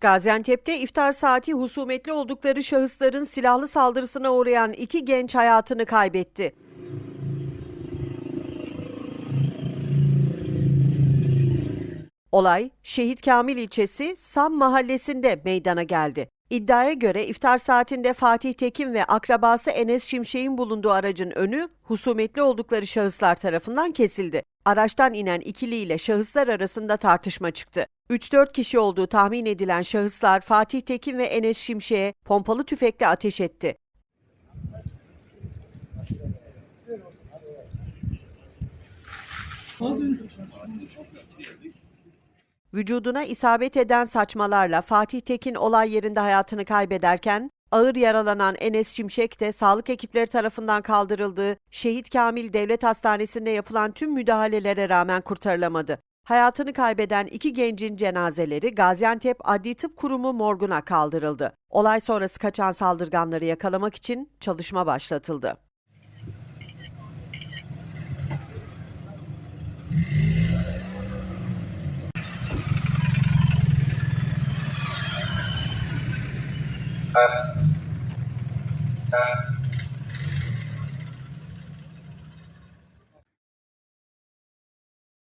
Gaziantep'te iftar saati husumetli oldukları şahısların silahlı saldırısına uğrayan iki genç hayatını kaybetti. Olay Şehit Kamil ilçesi Sam mahallesinde meydana geldi. İddiaya göre iftar saatinde Fatih Tekin ve akrabası Enes Şimşek'in bulunduğu aracın önü husumetli oldukları şahıslar tarafından kesildi. Araçtan inen ikiliyle şahıslar arasında tartışma çıktı. 3-4 kişi olduğu tahmin edilen şahıslar Fatih Tekin ve Enes Şimşek'e pompalı tüfekle ateş etti. Vücuduna isabet eden saçmalarla Fatih Tekin olay yerinde hayatını kaybederken ağır yaralanan Enes Şimşek de sağlık ekipleri tarafından kaldırıldığı Şehit Kamil Devlet Hastanesi'nde yapılan tüm müdahalelere rağmen kurtarılamadı. Hayatını kaybeden iki gencin cenazeleri Gaziantep Adli Tıp Kurumu morguna kaldırıldı. Olay sonrası kaçan saldırganları yakalamak için çalışma başlatıldı. Uh, uh.